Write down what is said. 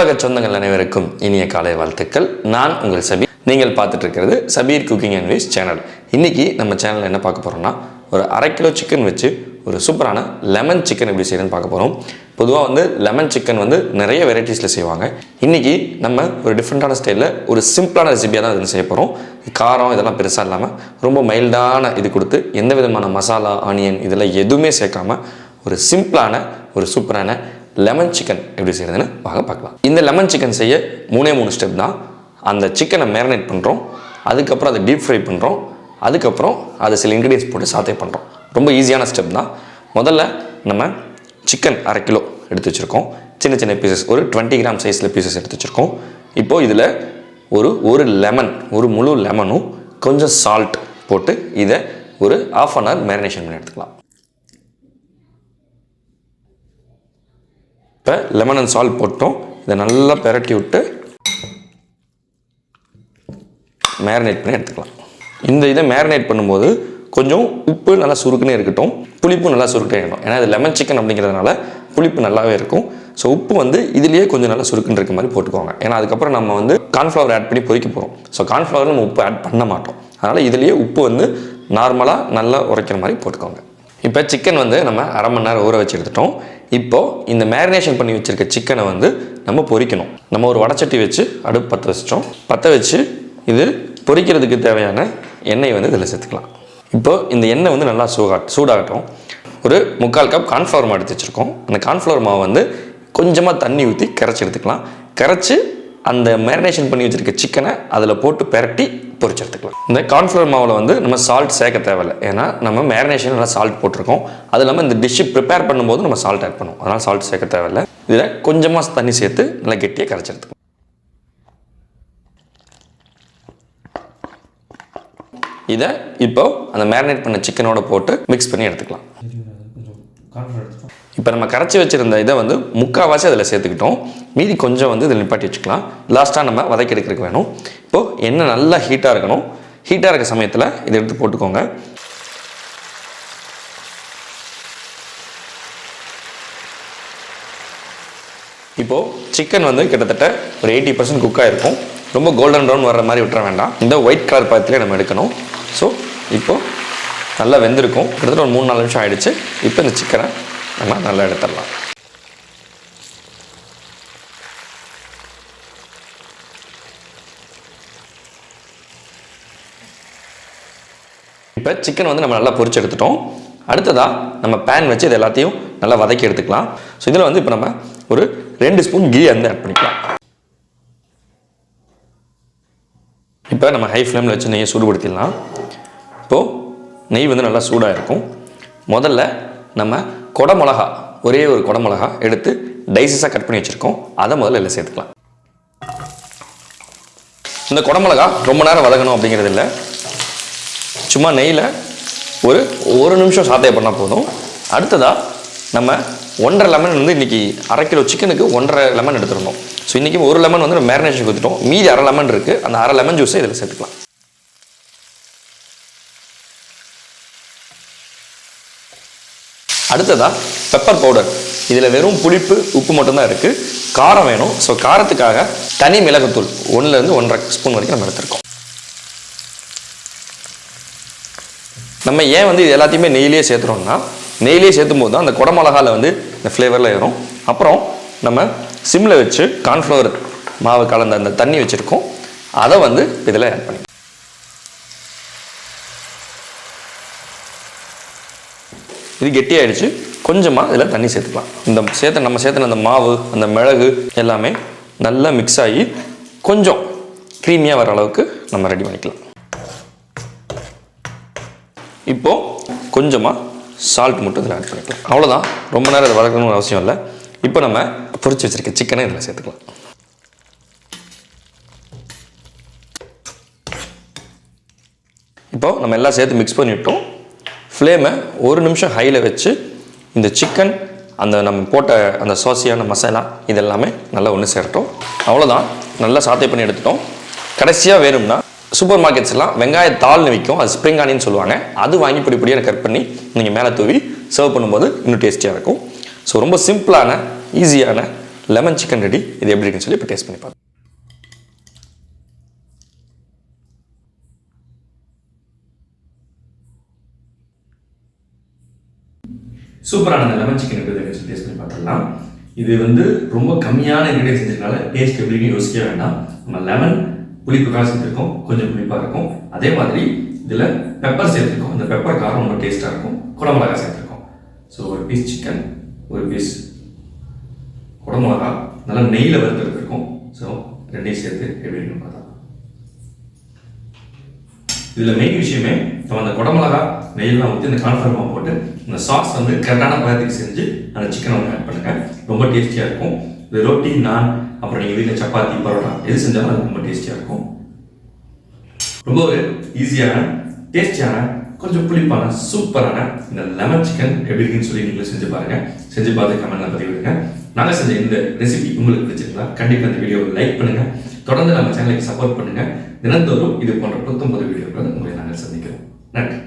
சொந்தங்கள் அனைவருக்கும் இனிய காலை வாழ்த்துக்கள். நான் உங்கள் சபீர். நீங்கள் பார்த்துட்டு இருக்கிறது Sabeer cooking and ways channel. இன்றைக்கி நம்ம சேனலில் என்ன பார்க்க போகிறோம்னா ஒரு அரை கிலோ சிக்கன் வச்சு ஒரு சூப்பரான லெமன் சிக்கன் எப்படி செய்யணும்னு பார்க்க போகிறோம் பொதுவாக வந்து லெமன் சிக்கன் வந்து நிறைய வெரைட்டிஸில் செய்வாங்க. இன்றைக்கி நம்ம ஒரு டிஃப்ரெண்ட்டான ஸ்டைலில் ஒரு சிம்பிளான ரெசிபியாக தான் இது செய்ய போகிறோம் காரம் இதெல்லாம் பெருசாக இல்லாமல் ரொம்ப மைல்டான இது கொடுத்து எந்த விதமான மசாலா ஆனியன் இதெல்லாம் எதுவுமே சேர்க்காமல் ஒரு சிம்பிளான ஒரு சூப்பரான லெமன் சிக்கன் எப்படி செய்கிறதுன்னு வாங்க பார்க்கலாம். இந்த லெமன் சிக்கன் செய்ய மூணே மூணு ஸ்டெப் தான். அந்த சிக்கனை மேரினேட் பண்ணுறோம் அதுக்கப்புறம் அதை டீப் ஃப்ரை பண்ணுறோம் அதுக்கப்புறம் அதை சில இன்க்ரீடியன்ஸ் போட்டு சாத்தே பண்ணுறோம் ரொம்ப ஈஸியான ஸ்டெப் தான். முதல்ல நம்ம சிக்கன் அரை கிலோ எடுத்து வச்சுருக்கோம். சின்ன சின்ன பீசஸ் ஒரு டுவெண்ட்டி கிராம் சைஸில் பீசஸ் எடுத்து வச்சுருக்கோம். இப்போது இதில் ஒரு ஒரு லெமன் ஒரு முழு லெமனும் கொஞ்சம் சால்ட் போட்டு இதை ஒரு ஆஃப் அன் ஹவர் மேரினேஷன் பண்ணி எடுத்துக்கலாம். இப்போ லெமன் அண்ட் சால்ட் போட்டோம். இதை நல்லா பெரட்டி விட்டு மேரினேட் பண்ணி எடுத்துக்கலாம். இந்த இதை மேரினேட் பண்ணும்போது கொஞ்சம் உப்பு நல்லா சுருக்குனே இருக்கட்டும். புளிப்பு நல்லா சுருக்கிட்டே இருக்கணும். ஏன்னா இது லெமன் சிக்கன் அப்படிங்கிறதுனால புளிப்பு நல்லாவே இருக்கும். ஸோ உப்பு வந்து இதுலேயே கொஞ்சம் நல்லா சுருக்குன்னு இருக்க மாதிரி போட்டுக்கோங்க. ஏன்னா அதுக்கப்புறம் நம்ம வந்து கார்ன்ஃப்ளவர் ஆட் பண்ணி பொறிக்க போகிறோம் ஸோ கார்ன்ஃப்ளவர் நம்ம உப்பு ஆட் பண்ண மாட்டோம். அதனால் இதுலேயே உப்பு வந்து நார்மலாக நல்லா உரைக்கிற மாதிரி போட்டுக்கோங்க. இப்போ சிக்கன் வந்து நம்ம அரை மணி நேரம் ஊற வச்சு எடுத்துட்டோம். இப்போது இந்த மேரினேஷன் பண்ணி வச்சுருக்க சிக்கனை வந்து நம்ம பொறிக்கணும். நம்ம ஒரு வடச்சட்டி வச்சு அடுப்பு பற்ற வச்சிட்டோம். பற்ற வச்சு இது பொரிக்கிறதுக்கு தேவையான எண்ணெய் வந்து இதில் சேர்த்துக்கலாம். இப்போது இந்த எண்ணெய் வந்து நல்லா சூகா சூடாகட்டும். ஒரு முக்கால் கப் கார்ன்ஃப்ளவர் மாவு எடுத்து வச்சுருக்கோம். அந்த கார்ன்ஃப்ளவர் மாவு வந்து கொஞ்சமாக தண்ணி ஊற்றி கரைச்சி எடுத்துக்கலாம். கரைச்சி அந்த மேரினேஷன் பண்ணி வச்சுருக்க சிக்கனை அதில் போட்டு பெரட்டி பொரிச்சு எடுத்துக்கலாம். இந்த கார்ன்ஃப்ளவர் மாவில் வந்து நம்ம சால்ட் சேர்க்க தேவையில்லை. ஏன்னா நம்ம மேரினேஷன் நல்லா சால்ட் போட்டிருக்கோம். அது இல்லாமல் இந்த டிஷ்ஷு ப்ரிப்பேர் பண்ணும்போது நம்ம சால்ட் ஆட் பண்ணுவோம். அதனால் சால்ட் சேர்க்க தேவையில்லை. இதில் கொஞ்சமாக தண்ணி சேர்த்து நல்லா கெட்டியாக கரைச்சி எடுத்துக்கலாம். இதை இப்போ அந்த மேரினேட் பண்ண சிக்கனோட போட்டு மிக்ஸ் பண்ணி எடுத்துக்கலாம். இப்போ நம்ம கரைச்சி வச்சிருந்த இதை வந்து முக்கால்வாசி அதில் சேர்த்துக்கிட்டோம். மீதி கொஞ்சம் வந்து இதில் நிப்பாட்டி வச்சுக்கலாம். லாஸ்ட்டாக நம்ம வதக்கி எடுக்கிறதுக்கு வேணும். இப்போது எண்ணெய் நல்லா ஹீட்டாக இருக்கணும். ஹீட்டாக இருக்க சமயத்தில் இதை எடுத்து போட்டுக்கோங்க. இப்போது சிக்கன் வந்து கிட்டத்தட்ட ஒரு எயிட்டி பர்சன்ட் குக் ஆகிருக்கும் ரொம்ப கோல்டன் ப்ரௌன் வர்ற மாதிரி விட்டுற வேண்டாம். இந்த ஒயிட் கலர் பழத்திலே நம்ம எடுக்கணும். ஸோ இப்போது நல்லா வெந்திருக்கும். கிட்டத்தட்ட ஒரு மூணு நாலு நிமிஷம் ஆகிடுச்சு இப்போ இந்த சிக்கனை நம்ம நல்லா எடுத்துடலாம். இப்போ சிக்கன் வந்து நம்ம நல்லா பொறிச்சு எடுத்துட்டோம். அடுத்ததாக நம்ம பேன் வச்சு இது எல்லாத்தையும் நல்லா வதக்கி எடுத்துக்கலாம். ஸோ இதில் வந்து இப்போ நம்ம ஒரு ரெண்டு ஸ்பூன் கீ வந்து ஆட் பண்ணிக்கலாம். இப்போ நம்ம ஹை ஃப்ளேமில் வச்சு நெய்யை சூடுபடுத்திடலாம். இப்போது நெய் வந்து நல்லா சூடாக இருக்கும் முதல்ல நம்ம கொடமிளகா ஒரே ஒரு கொடமிளகா எடுத்து டைசஸாக கட் பண்ணி வச்சுருக்கோம். அதை முதல்ல இதில் சேர்த்துக்கலாம். இந்த குடமிளகா ரொம்ப நேரம் வதகணும் அப்படிங்கிறது இல்லை. சும்மா நெய்யில் ஒரு ஒரு நிமிஷம் சாத்தையை பண்ணால் போதும். அடுத்ததாக நம்ம ஒன்றரை லெமன் வந்து இன்றைக்கி அரை கிலோ சிக்கனுக்கு ஒன்றரை லெமன் எடுத்துருந்தோம் ஸோ இன்றைக்கி ஒரு லெமன் வந்து நம்ம மேரினேஷன் கொடுத்துட்டோம் மீதி அரை லெமன் இருக்குது அந்த அரை லெமன் ஜூஸை இதில் சேர்த்துக்கலாம். அடுத்ததாக பெப்பர் பவுடர் இதில் வெறும் புளிப்பு உப்பு மட்டும்தான் இருக்குது காரம் வேணும். ஸோ காரத்துக்காக தனி மிளகுத்தூள். ஒன்றுலேருந்து ஒன்றரை ஸ்பூன் வரைக்கும் நம்ம எடுத்துருக்கோம். நம்ம ஏன் வந்து இது எல்லாத்தையுமே நெய்யிலே சேர்த்துறோம்னா நெய்லேயே சேர்த்தும் போது தான் அந்த குடமிளகாவில் வந்து இந்த ஃப்ளேவரில் ஏறும். அப்புறம் நம்ம சிம்மில் வச்சு கார்ன்ஃப்ளவர் மாவு கலந்த அந்த தண்ணி வச்சுருக்கோம். அதை வந்து இதில் ஆட் பண்ணி இது கெட்டியாயிடுச்சு. கொஞ்சமாக இதில் தண்ணி சேர்த்துக்கலாம். இந்த சேர்த்த நம்ம சேர்த்துன அந்த மாவு அந்த மிளகு எல்லாமே நல்லா மிக்ஸ் ஆகி கொஞ்சம் க்ரீமியாக வர அளவுக்கு நம்ம ரெடி பண்ணிக்கலாம். இப்போது கொஞ்சமாக சால்ட் மட்டும் இதில் ஆட் பண்ணிக்கலாம். அவ்வளோதான் ரொம்ப நேரம் இதை வளர்க்கணும்னு அவசியம் இல்லை. இப்போ நம்ம பொறிச்சு வச்சுருக்க சிக்கனை இதில் சேர்த்துக்கலாம். இப்போ நம்ம எல்லாம் சேர்த்து மிக்ஸ் பண்ணிவிட்டோம் ஃப்ளேமை ஒரு நிமிஷம் ஹையில் வச்சு இந்த சிக்கன் அந்த நம்ம போட்ட அந்த சாசியான மசாலா இதெல்லாமே நல்லா ஒன்று சேரட்டும். அவ்வளோதான் நல்லா சாத்தை பண்ணி எடுத்துட்டோம். கடைசியாக வேணும்னா சூப்பர் மார்க்கெட்ஸ்லாம் வெங்காய தாள்னு விற்கும். அது ஸ்ப்ரிங் ஆனின்னு சொல்லுவாங்க. அது வாங்கி பொடி பொடியாக கட் பண்ணி நீங்கள் மேலே தூவி சர்வ் பண்ணும்போது இன்னும் டேஸ்டியாக இருக்கும். ஸோ ரொம்ப சிம்பிளான ஈஸியான லெமன் சிக்கன் ரெடி இது எப்படி இருக்குன்னு சொல்லி இப்போ டேஸ்ட் பண்ணி பார்க்கலாம் சூப்பரான லெமன் சிக்கன் எப்படி டேஸ்ட் பண்ணி பார்த்துடலாம். இது வந்து ரொம்ப கம்மியான இன்க்ரீடியன்ஸ் செஞ்சதுனால டேஸ்ட் எப்படின்னு யோசிக்க வேண்டாம். நம்ம லெமன் புளிப்புக்காக இருக்கும் கொஞ்சம் புளிப்பாக இருக்கும். அதே மாதிரி இதில் பெப்பர் சேர்த்துருக்கோம் அந்த பெப்பர் காரம் ரொம்ப டேஸ்ட்டாக இருக்கும். குடமிளகா சேர்த்துருக்கோம் ஸோ ஒரு பீஸ் சிக்கன் ஒரு பீஸ் குடமிளகா நல்லா நெய்யில் வறுத்துருக்கும் ஸோ ரெண்டையும் சேர்த்து எப்படி பார்த்தா இதில் மெயின் விஷயமே நம்ம அந்த குடமிளகா நெய்யெல்லாம் ஊற்றி இந்த கான்ஃபர்மாக போட்டு இந்த சாஸ் வந்து கரெக்டான பதத்துக்கு செஞ்சு அந்த சிக்கனை வந்து ஆட் பண்ணுங்கள் ரொம்ப டேஸ்டியாக இருக்கும். இந்த ரொட்டி நான் அப்புறம் நீங்கள் வீட்டில் சப்பாத்தி பரோட்டா எது செஞ்சாலும் அது ரொம்ப டேஸ்டியாக இருக்கும். ரொம்ப ஒரு ஈஸியான டேஸ்டியான கொஞ்சம் புளிப்பான சூப்பரான இந்த லெமன் சிக்கன் எப்படி இருக்குன்னு சொல்லி நீங்களும் செஞ்சு பாருங்க. செஞ்சு பார்த்து கமெண்ட்ல பதிவிடுங்க நாங்கள் செஞ்ச இந்த ரெசிபி உங்களுக்கு பிடிச்சிருந்தா கண்டிப்பாக இந்த வீடியோவை லைக் பண்ணுங்க. தொடர்ந்து நம்ம சேனலுக்கு சப்போர்ட் பண்ணுங்க. தினந்தோறும் இது போன்ற புத்தம்பது வீடியோக்களை உங்களை நாங்கள் சந்திக்கிறோம். நன்றி.